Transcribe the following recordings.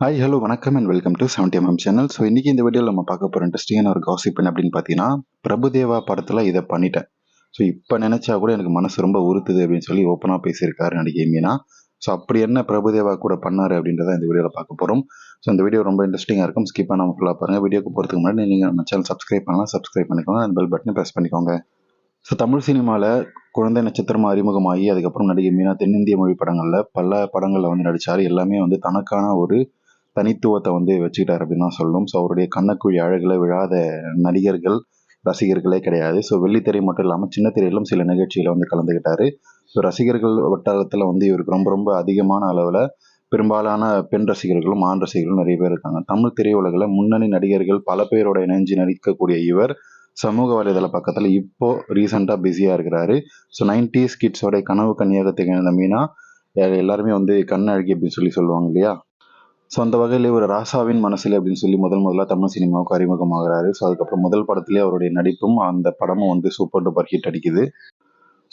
Hi hello வணக்கம் and welcome to seventy MM channel so இன்றைக்கி இந்த வீடியோவில் நம்ம பார்க்க போகிற இன்ட்ரெஸ்டிங்கான ஒரு காசிப் என்ன அப்படின்னு பார்த்தீங்கன்னா பிரபுதேவா படத்தில் இதை பண்ணிட்டேன். ஸோ இப்போ நினச்சா கூட எனக்கு மனசு ரொம்ப உறுத்துது அப்படின்னு சொல்லி ஓப்பனாக பேசியிருக்காரு நடிகை மீனா. ஸோ அப்படி என்ன பிரபுதேவா கூட பண்ணார் அப்படின்றத இந்த வீடியோவில் பார்க்க போகிறோம் ஸோ இந்த வீடியோ ரொம்ப இன்ட்ரெஸ்டிங்காக இருக்கும். ஸ்கிப் பண்ணாமல் ஃபுல்லாக பாருங்கள் வீடியோக்கு போகிறதுக்கு முன்னாடி நீங்கள் நம்ம சேனல் சப்ஸ்கிரைப் பண்ணலாம் சப்ஸ்கிரைப் பண்ணிக்கோங்க. அந்த பெல் பட்டனை ப்ரெஸ் பண்ணிக்கோங்க. ஸோ தமிழ் சினிமாவில் குழந்தை நட்சத்திரமாக அறிமுகமாகி அதுக்கப்புறம் நடிகை மீனா தென்னிந்திய மொழி படங்களில் பல படங்களில் வந்து நடித்தார் எல்லாமே வந்து தனக்கான ஒரு தனித்துவத்தை வந்து வச்சுக்கிட்டார் அப்படின்னு தான் சொல்லணும். ஸோ அவருடைய கண்ணக்குழி அழகில் விழாத நடிகர்கள் ரசிகர்களே கிடையாது. ஸோ வெள்ளித்திரை மட்டும் இல்லாமல் சின்ன திரையிலும் சில நிகழ்ச்சியில் வந்து கலந்துக்கிட்டாரு ஸோ ரசிகர்கள் வட்டாரத்தில் வந்து இவருக்கு ரொம்ப ரொம்ப அதிகமான அளவில் பெரும்பாலான பெண் ரசிகர்களும் ஆண் ரசிகர்களும் நிறைய பேர் இருக்காங்க. தமிழ் திரையுலகில் முன்னணி நடிகர்கள் பல பேரோட இணைஞ்சு நடிக்கக்கூடிய இவர் சமூக வலைதள பக்கத்தில் இப்போ ரீசெண்டாக பிஸியாக இருக்கிறாரு. ஸோ நைன்டிஸ் கிட்ஸோட கனவு கன்னியாக திகழ்ந்த மீனா எல்லாருமே வந்து கண்ணழகி அப்படின்னு சொல்லி சொல்லுவாங்க இல்லையா? ஸோ அந்த வகையில் ஒரு ராசாவின் மனசில் அப்படின்னு சொல்லி முதல் முதலாக தமிழ் சினிமாவுக்கு அறிமுகமாகிறாரு. ஸோ அதுக்கப்புறம் முதல் படத்துலேயே அவருடைய நடிப்பும் அந்த படமும் வந்து சூப்பர் டூப்பர் ஹிட் அடிக்குது.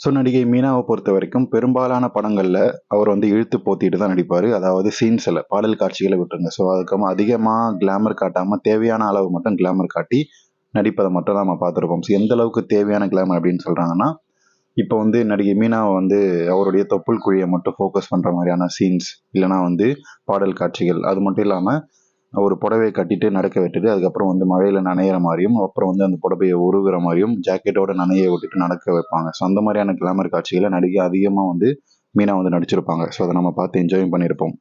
ஸோ நடிகை மீனாவை பொறுத்த வரைக்கும் பெரும்பாலான படங்களில் அவர் வந்து இழுத்து போத்திட்டு தான் நடிப்பார். அதாவது சீன்ஸில் பாடல் காட்சிகளை விட்டுருங்க. ஸோ அதுக்கப்புறம் அதிகமாக கிளாமர் காட்டாமல் தேவையான அளவு மட்டும் கிளாமர் காட்டி நடிப்பதை மட்டும் தான் நம்ம பார்த்துருப்போம். ஸோ எந்த அளவுக்கு தேவையான கிளாமர் அப்படின்னு சொல்கிறாங்கன்னா இப்போ வந்து நடிகை மீனாவை வந்து அவருடைய தொப்புள் குழியை மட்டும் ஃபோக்கஸ் பண்ணுற மாதிரியான சீன்ஸ் இல்லைனா வந்து பாடல் காட்சிகள். அது மட்டும் இல்லாமல் ஒரு புடவையை கட்டிட்டு நடக்க விட்டுட்டு அதுக்கப்புறம் வந்து மழையில் நனையிற மாதிரியும் அப்புறம் வந்து அந்த புடவையை உருகிற மாதிரியும் ஜாக்கெட்டோட நனைய விட்டுட்டு நடக்க வைப்பாங்க. ஸோ அந்த மாதிரியான கிளாமர் காட்சிகளை நடிகை அதிகமாக வந்து மீனா வந்து நடிச்சிருப்பாங்க. ஸோ அதை நம்ம பார்த்து என்ஜாய் பண்ணியிருப்போம்.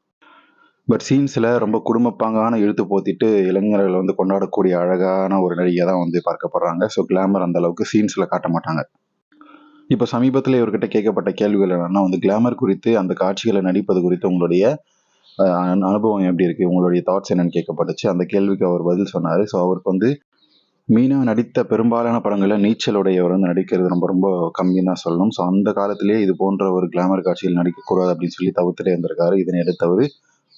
பட் சீன்ஸில் ரொம்ப குடும்பப்பாங்கான இழுத்து போத்திட்டு இளைஞர்கள் வந்து கொண்டாடக்கூடிய அழகான ஒரு நடிகை தான் வந்து பார்க்கப்படுறாங்க ஸோ கிளாமர் அந்த அளவுக்கு சீன்ஸில் காட்ட மாட்டாங்க. இப்போ சமீபத்தில் இவர்கிட்ட கேட்கப்பட்ட கேள்விகள் என்னன்னா வந்து கிளாமர் குறித்து அந்த காட்சிகளை நடிப்பது குறித்து உங்களுடைய அனுபவம் எப்படி இருக்குது உங்களுடைய தாட்ஸ் என்னன்னு கேட்கப்பட்டுச்சு. அந்த கேள்விக்கு அவர் பதில் சொன்னார். ஸோ அவருக்கு வந்து மீனா நடித்த பெரும்பாலான படங்களில் நீச்சலுடையவர் வந்து நடிக்கிறது ரொம்ப ரொம்ப கம்மின்னு தான் சொல்லணும். ஸோ அந்த காலத்திலேயே இது போன்ற ஒரு கிளாமர் காட்சியில் நடிக்கக்கூடாது அப்படின்னு சொல்லி தவிர்த்துட்டே இருந்திருக்காரு. இதனை எடுத்தவர்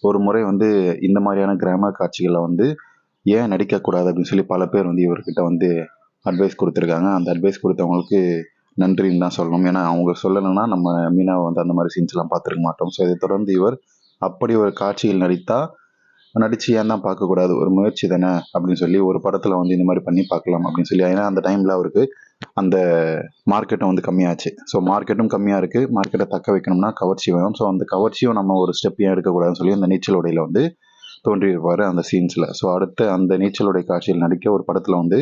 ஒரு முறை வந்து இந்த மாதிரியான கிராமர் காட்சிகளை வந்து ஏன் நடிக்கக்கூடாது அப்படின்னு சொல்லி பல பேர் வந்து இவர்கிட்ட வந்து அட்வைஸ் கொடுத்துருக்காங்க. அந்த அட்வைஸ் கொடுத்தவங்களுக்கு நன்றின்னு தான் சொல்லணும். ஏன்னா அவங்க சொல்லலைன்னா நம்ம மீனாவை வந்து அந்த மாதிரி சீன்ஸ்லாம் பார்த்துருக்க மாட்டோம். ஸோ இதை தொடர்ந்து இவர் அப்படி ஒரு காட்சியில் நடித்தா நடிச்சு ஏன் தான் பார்க்கக்கூடாது ஒரு முயற்சி தானே? அப்படின்னு சொல்லி ஒரு படத்தில் வந்து இந்த மாதிரி பண்ணி பார்க்கலாம் அப்படின்னு சொல்லி. ஏன்னா அந்த டைமில் அவருக்கு அந்த மார்க்கெட்டும் வந்து கம்மியாச்சு. ஸோ மார்க்கெட்டும் கம்மியாக இருக்குது மார்க்கெட்டை தக்க வைக்கணும்னா கவர்ச்சி வேணும். ஸோ அந்த கவர்ச்சியும் நம்ம ஒரு ஸ்டெப்பையும் எடுக்கக்கூடாதுன்னு சொல்லி அந்த நீச்சல் உடையில் வந்து தோன்றியிருப்பார் அந்த சீன்ஸில் ஸோ அடுத்து அந்த நீச்சலுடைய காட்சியில் நடிக்க ஒரு படத்தில் வந்து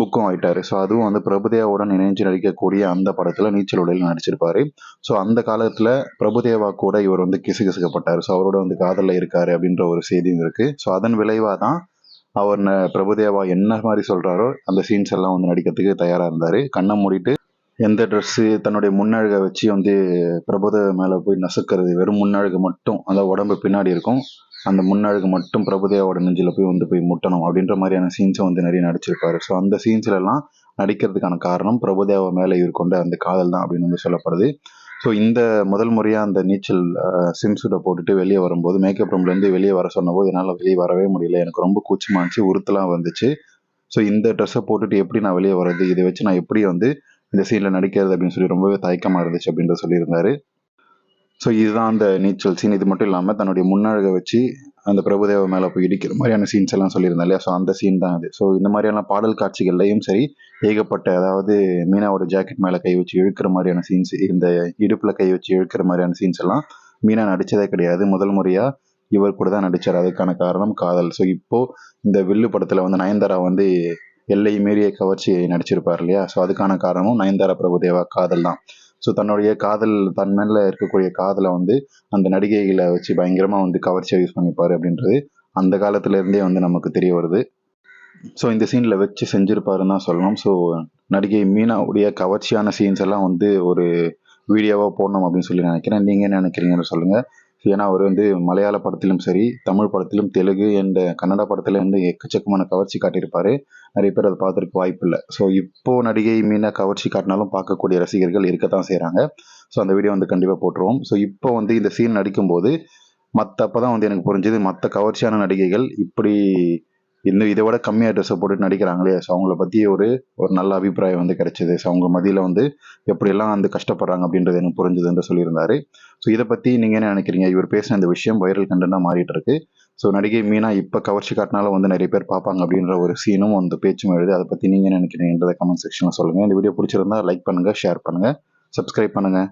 புக்கும் ஆயிட்டாரு. ஸோ அதுவும் வந்து பிரபுதேவாவுடன் இணைஞ்சு நடிக்கக்கூடிய அந்த படத்தில் நீச்சல் உடையில் நடிச்சிருப்பாரு. ஸோ அந்த காலத்தில் பிரபுதேவா கூட இவர் வந்து கிசு கிசுக்கப்பட்டார் ஸோ அவரோட வந்து காதலில் இருக்காரு அப்படின்ற ஒரு செய்தியும் இருக்கு. ஸோ அதன் விளைவாக தான் அவர் பிரபுதேவா என்ன மாதிரி சொல்கிறாரோ அந்த சீன்ஸ் எல்லாம் வந்து நடிக்கிறதுக்கு தயாராக இருந்தார். கண்ணை மூடிட்டு எந்த ட்ரெஸ்ஸு தன்னுடைய முன்னழகை வச்சு வந்து பிரபுதேவா மேலே போய் நசுக்கிறது வெறும் முன்னழகு மட்டும் அந்த உடம்பு பின்னாடி இருக்கும். அந்த முன்னழகு மட்டும் பிரபுதேவோட நெஞ்சில் போய் வந்து போய் முட்டணும் அப்படின்ற மாதிரியான சீன்ஸை வந்து நிறைய நடிச்சிருப்பாரு. ஸோ அந்த சீன்ஸ்லலாம் நடிக்கிறதுக்கான காரணம் பிரபுதேவா மேலே இவர் கொண்ட அந்த காதல் தான் அப்படின்னு வந்து சொல்லப்படுது. ஸோ இந்த முதல் முறையாக அந்த நீச்சல் சிம்சூட்டை போட்டுட்டு வெளியே வரும்போது மேக்கப் ரூம்லேருந்து வெளியே வர சொன்னபோது என்னால் வெளியே வரவே முடியல. எனக்கு ரொம்ப கூச்சமாக இருந்துச்சு உறுத்தலாம் வந்துச்சு. ஸோ இந்த ட்ரெஸ்ஸை போட்டுட்டு எப்படி நான் வெளியே வர்றது இதை வச்சு நான் எப்படி வந்து இந்த சீனில் நடிக்கிறது அப்படின்னு சொல்லி ரொம்பவே தயக்கமாக இருந்துச்சு அப்படின்ற சொல்லியிருந்தாரு. ஸோ இதுதான் அந்த நீச்சல் சீன் இது மட்டும் இல்லாமல் தன்னுடைய முன்னழகை வச்சு அந்த பிரபுதேவ மேலே போய் இடிக்கிற மாதிரியான சீன்ஸ் எல்லாம் சொல்லியிருந்தேன் இல்லையா? ஸோ அந்த சீன் தான் அது ஸோ இந்த மாதிரியான பாடல் காட்சிகள்லையும் சரி ஏகப்பட்ட அதாவது மீனாவோட ஜாக்கெட் மேலே கை வச்சு இழுக்கிற மாதிரியான சீன்ஸ் இந்த இடுப்பில் கை வச்சு இழுக்கிற மாதிரியான சீன்ஸ் எல்லாம் மீனா நடித்ததே கிடையாது. முதல் முறையாக இவர் கூட தான் நடித்தார் அதுக்கான காரணம் காதல். ஸோ இப்போது இந்த வில்லு படத்தில் வந்து நயன்தாரா வந்து எல்லை மீறிய கவர்ச்சி நடிச்சிருப்பார் இல்லையா? ஸோ அதுக்கான காரணமும் நயன்தாரா பிரபுதேவா காதல் தான். ஸோ தன்னுடைய காதல் தன் மேலே இருக்கக்கூடிய காதலை வந்து அந்த நடிகைகளை வச்சு பயங்கரமாக வந்து கவர்ச்சியாக யூஸ் பண்ணிப்பார் அப்படின்றது அந்த காலத்துலேருந்தே வந்து நமக்கு தெரிய வருது. ஸோ இந்த சீனில் வச்சு செஞ்சுருப்பாருன்னு தான் சொல்லணும். ஸோ நடிகை மீனாவுடைய கவர்ச்சியான சீன்ஸ் எல்லாம் வந்து ஒரு வீடியோவாக போடணும் அப்படின்னு சொல்லி நினைக்கிறேன். நீங்கள் என்ன நினைக்கிறீங்கன்னு சொல்லுங்கள் ஏன்னா அவர் வந்து மலையாள படத்திலும் சரி தமிழ் படத்திலும் தெலுங்கு என்ற கன்னட படத்துல வந்து எக்கச்சக்கமான கவர்ச்சி காட்டியிருப்பாரு. நிறைய பேர் அதை பார்த்துருக்க வாய்ப்பு இல்லை. ஸோ இப்போ நடிகை மீனா கவர்ச்சி காட்டினாலும் பார்க்கக்கூடிய ரசிகர்கள் இருக்கத்தான் செய்கிறாங்க ஸோ அந்த வீடியோ வந்து கண்டிப்பாக போட்டுருவோம். ஸோ இப்போ வந்து இந்த சீன் நடிக்கும்போது மற்ற அப்போ தான் வந்து எனக்கு புரிஞ்சது மற்ற கவர்ச்சியான நடிகைகள் இப்படி இன்னும் இதை விட கம்மியாக ட்ரெஸ்ஸை போட்டு நடிக்கிறாங்களே. ஸோ அவங்கள பற்றி ஒரு ஒரு நல்ல அபிப்பிராயம் வந்து கிடைச்சிது. ஸோ அவங்க மதியில் வந்து எப்படியெல்லாம் வந்து கஷ்டப்படுறாங்க அப்படின்றது எனக்கு புரிஞ்சுது என்று சொல்லியிருந்தாரு. ஸோ இதை பற்றி நீங்கள் என்ன நினைக்கிறீங்க? இவர் பேசின இந்த விஷயம் வைரல் கண்டென்ட்டாக மாறிட்டு இருக்கு. ஸோ நடிகை மீனா இப்போ கவர்ச்சி காட்டினாலும் வந்து நிறைய பேர் பார்ப்பாங்க அப்படின்ற ஒரு சீனும் அந்த பேச்சும் எழுது. அதை பற்றி நீங்கள் என்ன நினைக்கிறீங்கன்றத கமெண்ட் செக்ஷனில் சொல்லுங்கள் இந்த வீடியோ பிடிச்சிருந்தா லைக் பண்ணுங்கள் ஷேர் பண்ணுங்கள் சப்ஸ்கிரைப் பண்ணுங்கள்